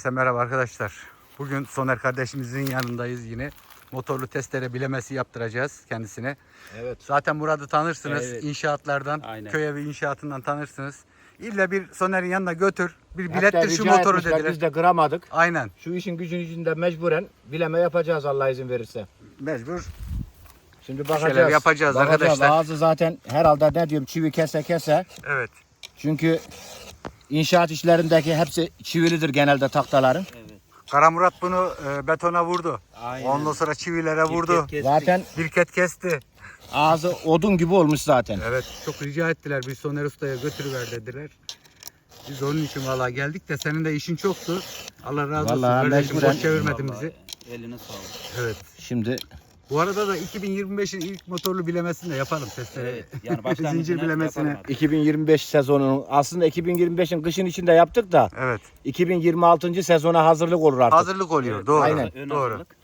Herkese merhaba arkadaşlar. Bugün Soner kardeşimizin yanındayız yine. Motorlu testere bilemesi yaptıracağız kendisine. Evet. Zaten Murat'ı tanırsınız. Evet. İnşaatlardan, Aynen. köy evi inşaatından tanırsınız. İlla bir Soner'in yanına götür. Bir Hatta bilettir şu motoru etmişler, dediler. Biz de kıramadık. Aynen. Şu işin gücün yüzünde mecburen bileme yapacağız Allah izin verirse. Mecbur. Şimdi şeyler bakacağız. yapacağız Bakacağız. arkadaşlar. Ağzı zaten herhalde ne diyorum çivi kese kese. Evet. Çünkü inşaat işlerindeki hepsi çivilidir genelde taktaların. Kara Murat bunu e, betona vurdu. Aynen. Ondan sonra çivilere vurdu. Zaten Birket kesti. ağzı odun gibi olmuş zaten. Evet çok rica ettiler bir Soner Usta'ya götürüver dediler. Biz onun için valla geldik de senin de işin çoktu. Allah razı olsun Vallahi kardeşim mecburen- boş çevirmedin bizi. Eline sağlık. Evet. Şimdi Bu arada da 2025'in ilk motorlu bilemesini de yapalım testere. Evet. Yani başlangıcını Zincir bilemesini. yapalım artık. 2025 sezonunun aslında 2025'in kışın içinde yaptık da Evet. 2026. sezona hazırlık olur artık. Hazırlık oluyor. Evet, Doğru. Aynen. Ön Doğru. hazırlık.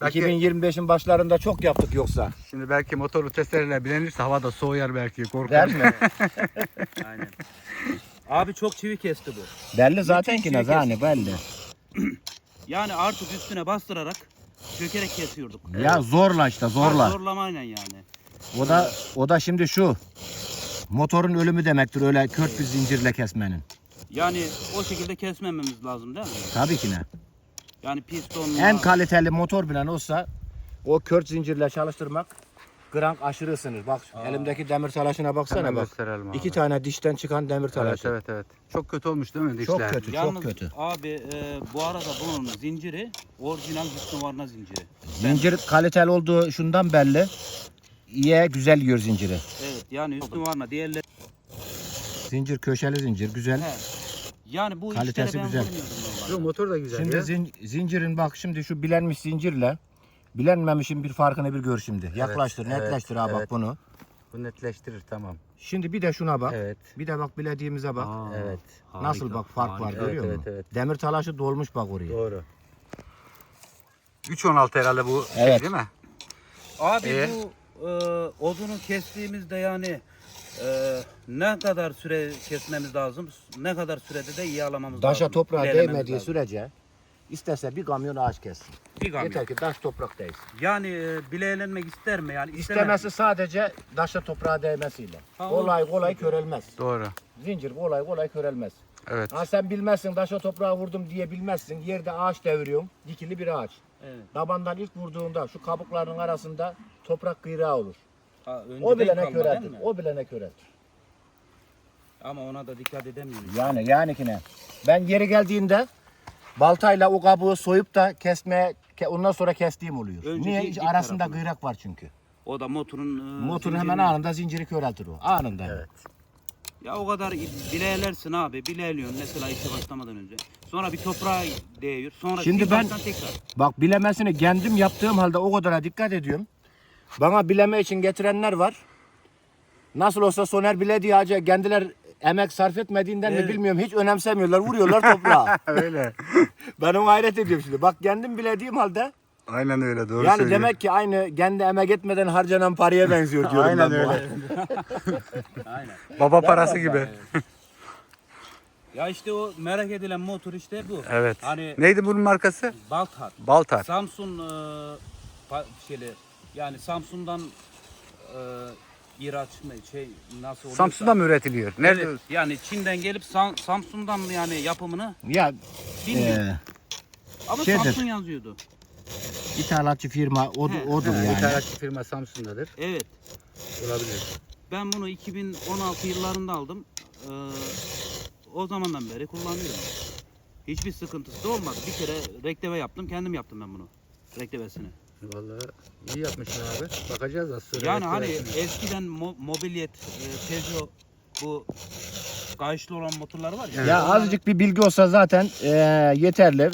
Belki 2025'in başlarında çok yaptık yoksa. şimdi belki motorlu testereler bilenirse hava da soğuyar belki korkar. Değil mi? Aynen. Abi çok çivi kesti bu. belli zaten ki ne zani belli. Yani artık üstüne bastırarak çökerek kesiyorduk. Ya zorla işte zorla. Zorlamayla yani. O da o da şimdi şu. Motorun ölümü demektir öyle kört bir zincirle kesmenin. Yani o şekilde kesmememiz lazım değil mi? Tabii ki ne. Yani pistonla. En kaliteli motor bilen olsa o kört zincirle çalıştırmak grank aşırı ısınır. Bak elimdeki demir talaşına baksana Hemen bak. gösterelim abi. İki tane dişten çıkan demir Evet talaşı. evet evet. Çok kötü olmuş değil mi dişler? Çok kötü, Yalnız çok kötü. abi e, bu arada bunun zinciri orijinal Hüsnü Varna zinciri. Zincir kaliteli olduğu şundan belli. İyi güzel yiyor zinciri. Evet yani Hüsnü Varna diğerleri. Zincir köşeli zincir güzel. He. Yani bu Kalitesi işlere ben güzel. vurmuyordum normalde. Yok motor da güzel Şimdi ya. zin- zincirin bak şimdi şu bilenmiş zincirle bilenmemişin bir farkını bir gör şimdi. Yaklaştır, evet, netleştir ha bak evet. bunu. Bu netleştirir tamam. Şimdi bir de şuna bak. Evet. Bir de bak bilediğimize bak. Aa, Evet. Nasıl harika, bak fark var harika. görüyor Evet, musun? evet, evet. Demir talaşı dolmuş bak oraya. Doğru. 3.16 herhalde bu şey Evet. değil mi? Abi Ee? bu e, odunu kestiğimizde yani e, ne kadar süre kesmemiz lazım? Ne kadar sürede de iyi alamamız Taşa lazım? toprağa ilerlememiz değmediği lazım. sürece istese bir kamyon ağaç kessin. Bir kamyon. Yeter ki taş toprak değsin. Yani e, bileğlenmek ister mi? Yani istemez İstemesi sadece taşa toprağa değmesiyle. Ha, kolay kolay körelmez. Doğru. Zincir kolay kolay körelmez. Evet. Ha sen bilmezsin taşa toprağa vurdum diye bilmezsin. Yerde ağaç deviriyorum. Dikili bir ağaç. Evet. Tabandan ilk vurduğunda şu kabukların arasında toprak kıyrağı olur. Ha, O bile ne kalma, değil köreltir. O bile ne köreltir. Ama ona da dikkat edemiyoruz. Yani yani ki ne? Ben geri geldiğinde baltayla o kabuğu soyup da kesmeye ke- ondan sonra kestiğim oluyor. Önce Niye? dik- arasında tarafını. kıyrak var çünkü. O da motorun e, Motorun zincirini- hemen anında zinciri köreltir o. Anında. Evet. Ya o kadar bileğlersin abi. Bileğliyorsun mesela işe başlamadan önce. Sonra bir toprağa değiyor. Sonra Şimdi sil ben- baştan tekrar. Bak bilemesini kendim yaptığım halde o kadara dikkat ediyorum. Bana bileme için getirenler var. Nasıl olsa Soner bile diye acı kendiler emek sarf etmediğinden mi bilmiyorum. Hiç önemsemiyorlar. Vuruyorlar toprağa. öyle. ben onu hayret ediyorum şimdi. Bak kendim bilediğim halde Aynen öyle doğru yani söylüyor. demek ki aynı kendi emek etmeden harcanan paraya benziyor diyorum Aynen ben bu. öyle. Aynen. Baba parası gibi. Ya işte o merak edilen motor işte bu. Evet. Hani Neydi bunun markası? Baltar. Baltar. Samsun e, pa- şeyli yani Samsun'dan e, ihraç mı şey nasıl oluyorsa. Samsun'da mı üretiliyor? Nerede? Evet, yani Çin'den gelip Sam- Samsun'dan mı yani yapımını Ya bilmiyorum. e, Ama şeydir. Samsun yazıyordu. ithalatçı firma o, He, odur yani. İthalatçı firma Samsun'dadır. Evet. Olabilir. Ben bunu 2016 yıllarında aldım. Ee, o zamandan beri kullanıyorum. Hiçbir sıkıntısı da olmadı. Bir kere reklame yaptım. Kendim yaptım ben bunu. Reklamesini. Vallahi iyi yapmışsın abi. Bakacağız az sonra. Yani hani eskiden mo- mobilyet, e, Peugeot bu kayışlı olan motorlar var ya. Ya onlar- azıcık bir bilgi olsa zaten e, yeterli.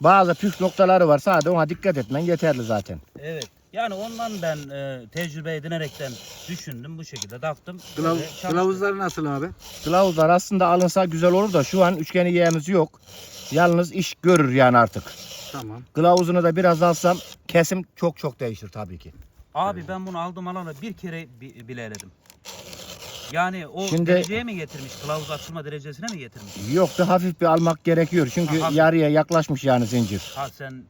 Bazı püf noktaları var. Sadece ona dikkat etmen yeterli zaten. Evet. Yani ondan ben e, tecrübe edinerekten düşündüm bu şekilde taktım. Kılav- Böyle çalıştı. kılavuzları nasıl abi? Kılavuzlar aslında alınsa güzel olur da şu an üçgeni yeğimiz yok. Yalnız iş görür yani artık. Tamam. Kılavuzunu da biraz alsam kesim çok çok değişir tabii ki. Abi ben bunu aldım alalı bir kere bi- bileledim. Yani o Şimdi- dereceye mi getirmiş? Kılavuz açılma derecesine mi getirmiş? Yok da hafif bir almak gerekiyor. Çünkü Ha, hafif. yarıya yaklaşmış yani zincir. Ha sen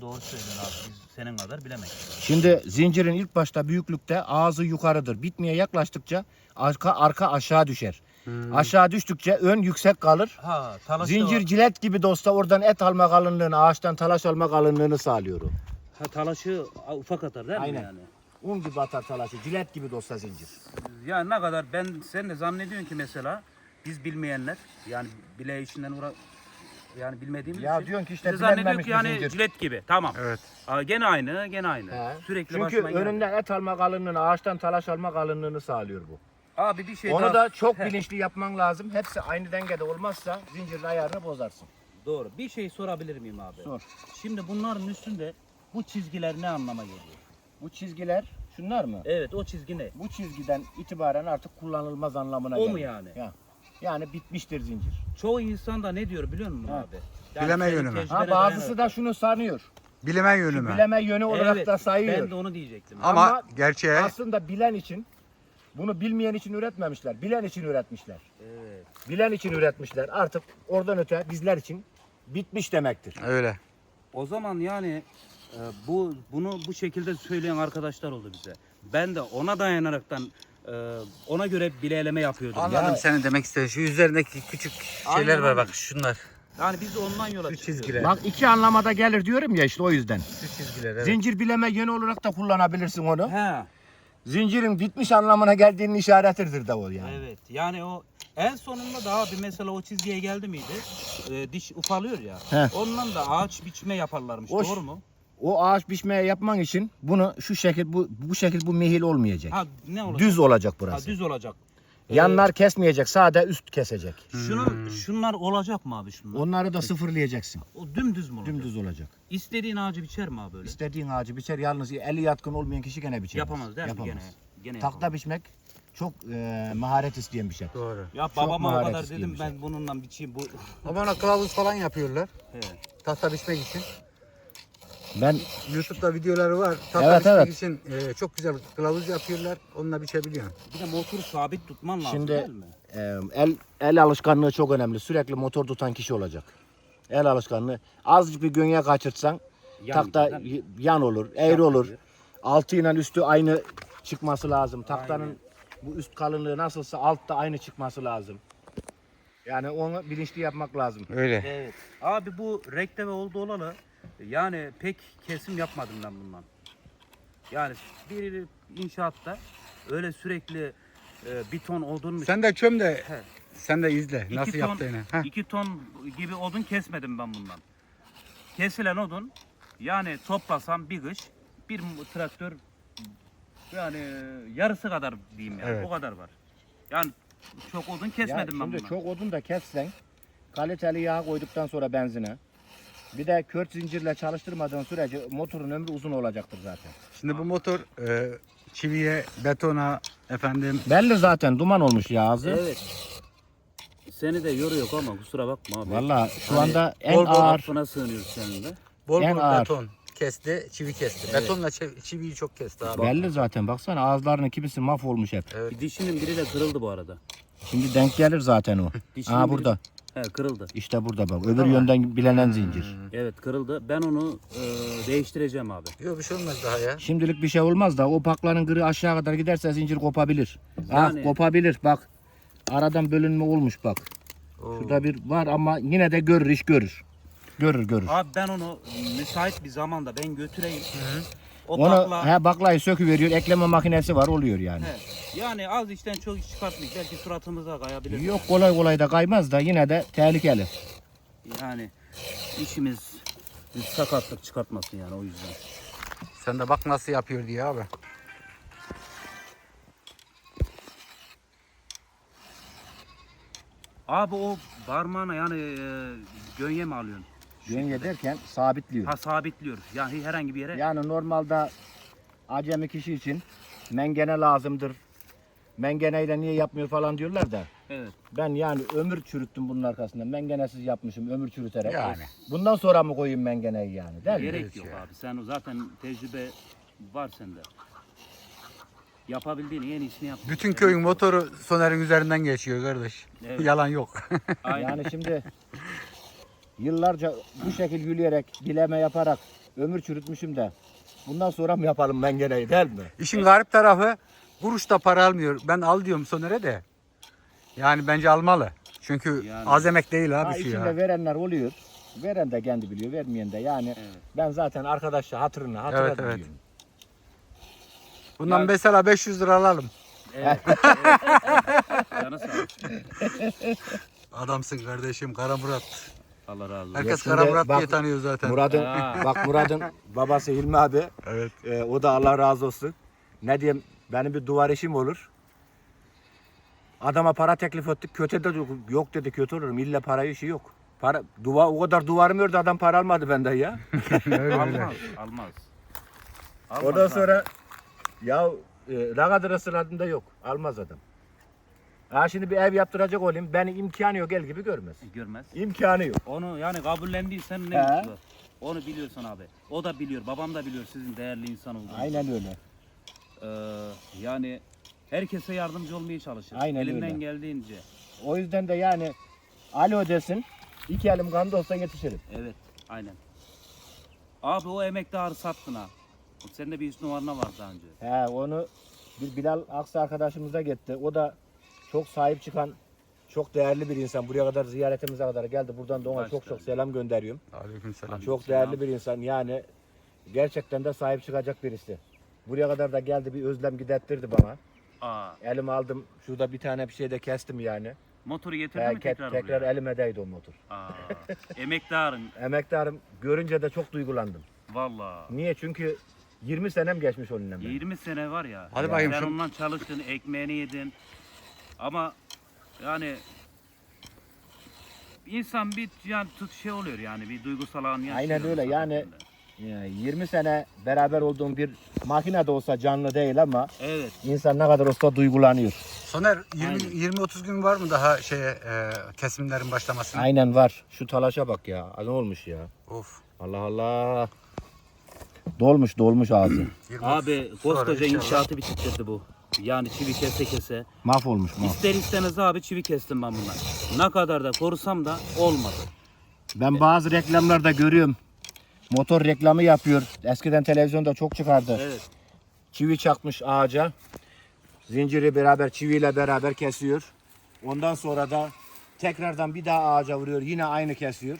doğru söylüyorsun abi. Biz senin kadar bilemeyiz. Şimdi zincirin ilk başta büyüklükte ağzı yukarıdır. Bitmeye yaklaştıkça arka arka aşağı düşer. Hmm. Aşağı düştükçe ön yüksek kalır. Ha talaşı Zincir cilet gibi de olsa oradan et alma kalınlığını, ağaçtan talaş alma kalınlığını sağlıyor o. ha, talaşı ufak atar değil Aynen. mi yani? Un gibi atar talaşı, cilet gibi de olsa zincir. Ya ne kadar ben sen de zannediyorsun ki mesela biz bilmeyenler yani bile işinden uğra yani bilmediğimiz Ya için diyorsun ki işte zannediyor ki yani zincir. cilet gibi. Tamam. Evet. Aa, gene aynı, gene aynı. He. Sürekli Çünkü geldi. önünden et alma kalınlığını, ağaçtan talaş alma kalınlığını sağlıyor bu. Abi bir şey Onu daha. da çok bilinçli yapman lazım. Hepsi aynı dengede olmazsa zincirin ayarını bozarsın. Doğru. Bir şey sorabilir miyim abi? Sor. Şimdi bunların üstünde bu çizgiler ne anlama geliyor? Bu çizgiler şunlar mı? Evet o çizgi ne? Bu çizgiden itibaren artık kullanılmaz anlamına O gelir. mu yani? Ya. Yani bitmiştir zincir. Çoğu insan da ne diyor biliyor musun Ha. abi? Bileme senin yönü mü? tecrübene Ha bazısı da şunu sanıyor. Bileme yönü mü? Bileme yönü olarak Evet, da sayıyor. Ben de onu diyecektim. Ama, Ama gerçeğe Aslında bilen için bunu bilmeyen için üretmemişler. Bilen için üretmişler. Evet. Bilen için üretmişler. Artık oradan öte bizler için bitmiş demektir. öyle. O zaman yani e, bu bunu bu şekilde söyleyen arkadaşlar oldu bize. Ben de ona dayanaraktan e, ona göre bileleme yapıyordum. Anladım Yani, senin demek istediğin. Şu üzerindeki küçük şeyler Aynen, var bak şunlar. yani biz de ondan yola Şu çizgiler. Bak iki anlamada gelir diyorum ya işte o yüzden. Şu çizgiler evet. Zincir bileme yönü olarak da kullanabilirsin onu. He. Zincirin bitmiş anlamına geldiğinin işaretidir o yani. Evet. Yani o en sonunda da abi mesela o çizgiye geldi miydi? E, diş ufalıyor ya. He. Ondan da ağaç biçme yaparlarmış. O Doğru mu? O ağaç biçmeye yapman için bunu şu şekil bu bu şekil bu mehil olmayacak. Ha ne olacak? Düz olacak Ha, burası. düz olacak. Yanlar kesmeyecek, sade üst kesecek. Şunun şunlar olacak mı abi şunlar? Onları da sıfırlayacaksın. O dümdüz mü olacak? Dümdüz olacak. İstediğin ağacı biçer mi abi öyle? İstediğin ağacı biçer yalnız eli yatkın olmayan kişi gene biçemez. Yapamaz değil mi? Yapamaz. Gene, gene Takla yapamaz. biçmek çok e, maharet isteyen bir şey. Doğru. Ya Çok babama o maharet kadar isteyen dedim bir şey. ben bununla biçeyim bu. Ama ona kılavuz falan yapıyorlar. He. Tahta biçmek için. Ben YouTube'da videoları var. Tahta Evet, evet. için e, çok güzel kılavuz yapıyorlar. Onunla biçebiliyorsun. Bir de motoru sabit tutman lazım Şimdi- değil mi? e, el el alışkanlığı çok önemli. Sürekli motor tutan kişi olacak. El alışkanlığı. Azıcık bir gönye kaçırtsan Yan takta gider, y- yan olur, eğri olur. gidiyor. Altı ile üstü aynı çıkması lazım. Taktanın Aynen. bu üst kalınlığı nasılsa altta aynı çıkması lazım. Yani onu bilinçli yapmak lazım. Öyle. Evet. Abi bu rekteve oldu olalı yani pek kesim yapmadım ben bundan. Yani bir inşaatta öyle sürekli e, bir ton odun Sen de çöm de He. sen de izle İki nasıl ton- yaptığını. Heh. İki ton gibi odun kesmedim ben bundan. Kesilen odun yani toplasam bir kış bir traktör yani yarısı kadar diyeyim yani Evet. o kadar var. Yani çok odun Ya kesmedim ben şimdi bundan. çok odun da kessen kaliteli yağ koyduktan sonra benzine bir de kört zincirle çalıştırmadığın sürece motorun ömrü uzun olacaktır zaten. Şimdi bu motor e, çiviye, betona, efendim Belli zaten duman olmuş ya ağzı. Evet. Seni de yoruyor ama kusura bakma abi. Valla şu Hani anda en bol bol ağır Affına sığınıyoruz senin de. bol En bol ağır. beton kesti, çivi kesti. Betonla çiv- çiviyi çok kesti abi. belli zaten baksana ağızlarının kimisi mahvolmuş hep. Evet. Bir dişinin biri de kırıldı bu arada. Şimdi denk gelir zaten o. Dişinin Aa biri- burada. He kırıldı. İşte burada bak. Öbür yönden bilenen zincir. Evet kırıldı. Ben onu e, değiştireceğim abi. Yok bir şey olmaz daha ya. Şimdilik bir şey olmaz da o paklanın gırı aşağı kadar giderse zincir kopabilir. Yani- Ah kopabilir bak. Aradan bölünme olmuş bak. Oo. Şurada bir var ama yine de görür iş görür. Görür görür. Abi ben onu müsait bir zamanda ben götüreyim. O Onu bakla he, baklayı söküveriyor. Ekleme makinesi var oluyor yani. he, yani az işten çok iş çıkartmayız. Belki suratımıza kayabilir. Yok kolay kolay da kaymaz da yine de tehlikeli. Yani işimiz bir sakatlık çıkartmasın yani o yüzden. Sen de bak nasıl yapıyor diye abi. Abi o parmağına yani e, gönye mi alıyorsun? Gönye derken sabitliyor. Ha sabitliyor. Yani herhangi bir yere. Yani normalde acemi kişi için mengene lazımdır. Mengeneyle niye yapmıyor falan diyorlar da. Evet. Ben yani ömür çürüttüm bunun arkasında. Mengenesiz yapmışım ömür çürüterek. Yani. Bundan sonra mı koyayım mengeneyi yani değil mi? Gerek Evet yok abi. Sen o zaten tecrübe var sende. Yapabildiğini en iyisini yaptım. Bütün köyün motoru Soner'in üzerinden geçiyor kardeş. Evet. Yalan yok. Aynen. Yani şimdi yıllarca bu şekil yürüyerek, bileme yaparak ömür çürütmüşüm de bundan sonra mı yapalım ben gene değil mi? İşin garip tarafı kuruş da para almıyor. Ben al diyorum Soner'e de. Yani bence almalı. Çünkü Yani. az emek değil abi Ha, şu içinde ya. verenler oluyor. Veren de kendi biliyor, vermeyen de yani Evet. ben zaten arkadaşla hatırını hatırladım Evet, evet. diyorum. Bundan Ya- mesela 500 lira alalım. Evet. evet. Canı sağ olsun. Adamsın kardeşim Kara Murat. Allah razı olsun. Herkes Kara Murat bak- diye tanıyor zaten. Murad'ın Ha. bak Murad'ın babası Hilmi abi Evet. e, o da Allah razı olsun. Ne diyeyim benim bir duvar işim olur. Adama para teklif ettik. Kötü de yok dedi kötü olurum. İlla para işi yok. Para duva o kadar duvarım ördü adam para almadı benden ya. öyle öyle. Almaz. Almaz. Almaz Ondan abi. sonra ya e, ne kadar ısrarında yok. Almaz adam. Ha şimdi bir ev yaptıracak olayım. Beni imkanı yok el gibi görmez. Görmez. İmkanı yok. Onu yani kabullendiysen ne He. mutlu. Onu biliyorsun abi. O da biliyor. Babam da biliyor sizin değerli insan olduğunuzu. Aynen öyle. Ee, yani herkese yardımcı olmaya çalışır. Aynen Elimden öyle. geldiğince. O yüzden de yani alo desin. iki elim kanda olsa yetişirim. Evet. Aynen. Abi o emektarı sattın ha. Senin de bir üst numarana var daha önce. He onu bir Bilal Aksa arkadaşımıza gitti. O da çok sahip çıkan çok değerli bir insan. Buraya kadar ziyaretimize kadar geldi. Buradan da ona Baş çok çok selam gönderiyorum. Aleykümselam. Çok selam. değerli bir insan. Yani gerçekten de sahip çıkacak birisi. Buraya kadar da geldi bir özlem giderttirdi bana. Aa, Elime aldım. Şurada bir tane bir şey de kestim yani. motoru getirdin He, mi tekrar, tekrar buraya? elime değdi o motor. Aa, emektarın. Emektarım görünce de çok duygulandım. Vallahi. Niye? Çünkü 20 senem geçmiş onunla benim. 20 sene var ya. Hadi bakayım Sen şu- ondan çalıştın, ekmeğini yedin. Ama yani insan bir yani tut şey oluyor yani bir duygusal an yaşıyor. Aynen öyle, insan yani-. Yani 20 sene beraber olduğum bir makine de olsa canlı değil ama Evet. insan ne kadar olsa duygulanıyor. Soner 20 Aynen. 20 30 gün var mı daha şeye e, kesimlerin başlamasına? Aynen var. Şu talaşa bak ya. Ne olmuş ya? Of. Allah Allah. Dolmuş dolmuş ağzı. 20 Abi koskoca inşaatı bitirdi bu. Yani çivi kese kese. Mahvolmuş mah. İster istemez abi çivi kestim ben bunlar. Ne kadar da korusam da olmadı. Ben bazı reklamlarda görüyorum. Motor reklamı yapıyor. Eskiden televizyonda çok çıkardı. Evet. Çivi çakmış ağaca. Zinciri beraber çiviyle beraber kesiyor. Ondan sonra da tekrardan bir daha ağaca vuruyor. Yine aynı kesiyor.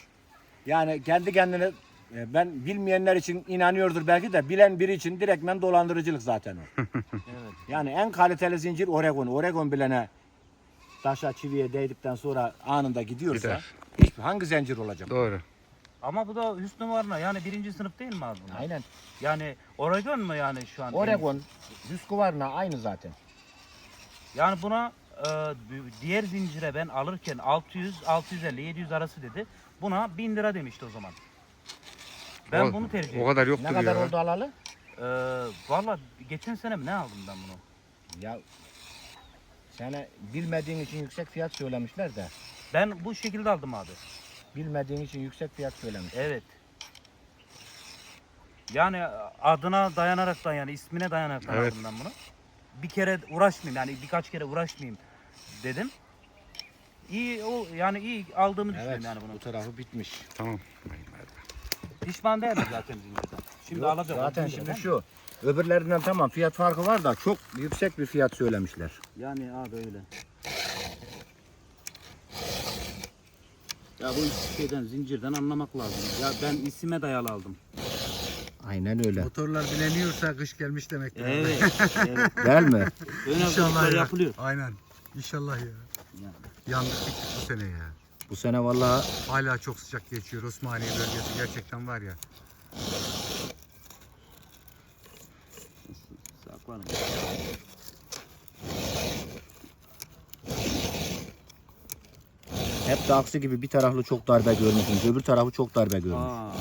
Yani kendi kendine ben bilmeyenler için inanıyordur belki de bilen biri için direktmen dolandırıcılık zaten o. Evet. Yani en kaliteli zincir Oregon. Oregon bilene taşa çiviye değdikten sonra anında gidiyorsa Gider. hiçbir hangi zincir olacak? Doğru. Ama bu da Hüsnü Varna yani birinci sınıf değil mi abi bunlar? Aynen. Yani Oregon mu yani şu an? Oregon, Husqvarna aynı zaten. Yani buna e, diğer zincire ben alırken 600, 650, 700 arası dedi. Buna 1000 lira demişti o zaman. Ben O- bunu tercih O ettim. kadar Ne yoktur kadar ya. oldu alalı? E, Valla geçen sene mi ne aldım ben bunu? Ya sana bilmediğin için yüksek fiyat söylemişler de Ben bu şekilde aldım abi. bilmediğin için yüksek fiyat söylemiş. Evet. Yani adına dayanaraktan yani ismine dayanaraktan Evet. aldım ben bunu. Bir kere uğraşmayayım yani birkaç kere uğraşmayayım dedim. İyi o yani iyi aldığımı Evet, düşünüyorum yani bunu. bu tarafı bitmiş. Tamam. Pişman değilim zaten zincirden. Şimdi Yok, alacağım. Zaten şimdi şu. Öbürlerinden tamam fiyat farkı var da çok yüksek bir fiyat söylemişler. Yani abi öyle. Ya bu şeyden zincirden anlamak lazım. Ya ben isime dayalı aldım. Aynen öyle. Motorlar bileniyorsa kış gelmiş demektir. Evet. evet. Değil mi? İnşallah ya. yapılıyor. Aynen. İnşallah ya. Yani. Yandık bittik bu sene ya. Bu sene vallahi Hala çok sıcak geçiyor Osmaniye bölgesi gerçekten var ya. Saklarım. hep de aksi gibi bir taraflı çok darbe görmüşsünüz. Öbür tarafı çok darbe görmüş. Aa.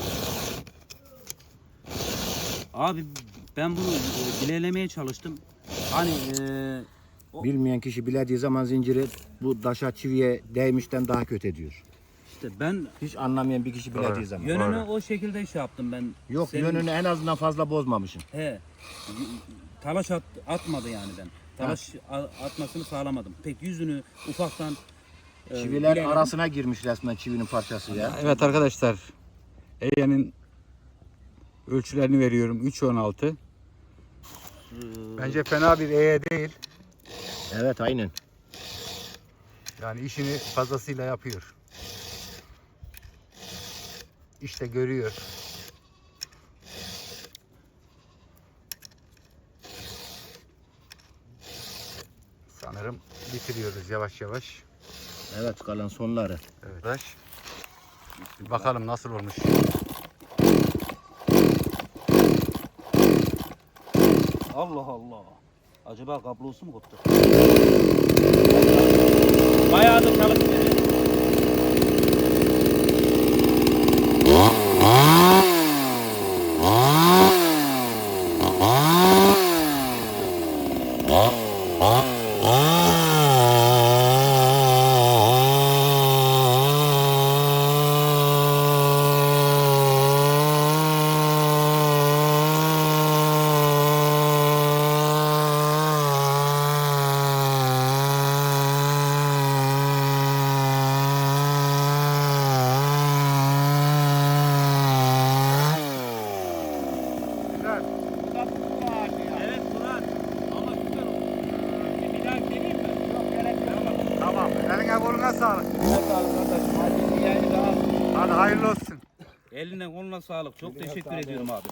Abi ben bunu e, bilelemeye çalıştım. Hani e, Bilmeyen kişi bilediği zaman zinciri bu daşa çiviye değmişten daha kötü ediyor. işte ben Hiç anlamayan bir kişi bilediği Doğru. zaman. yönünü o şekilde şey yaptım ben. Yok Senin- yönünü en azından fazla bozmamışsın. He. talaş at, atmadı yani ben. Talaş a- atmasını sağlamadım. Pek yüzünü ufaktan e, Çiviler bileğine- arasına girmiş resmen çivinin parçası ya. Evet arkadaşlar. Ege'nin ölçülerini veriyorum. 3.16. e, Bence fena bir Eye değil. Evet aynen. Yani işini fazlasıyla yapıyor. İşte görüyor. Sanırım bitiriyoruz yavaş yavaş. Evet kalan sonları. Evet. Bakalım nasıl olmuş. Allah Allah. Acaba kablosu mu koptu? Bayağı da çalışıyor. Güzel. Evet Murat. Ama güzel oldu. Bir daha geleyim mi? Yok gerek yok. Tamam. Eline koluna sağlık. Evet arkadaşım hadi bir yayını daha. Hadi hayırlı olsun. Eline koluna sağlık. Çok teşekkür ediyorum abi.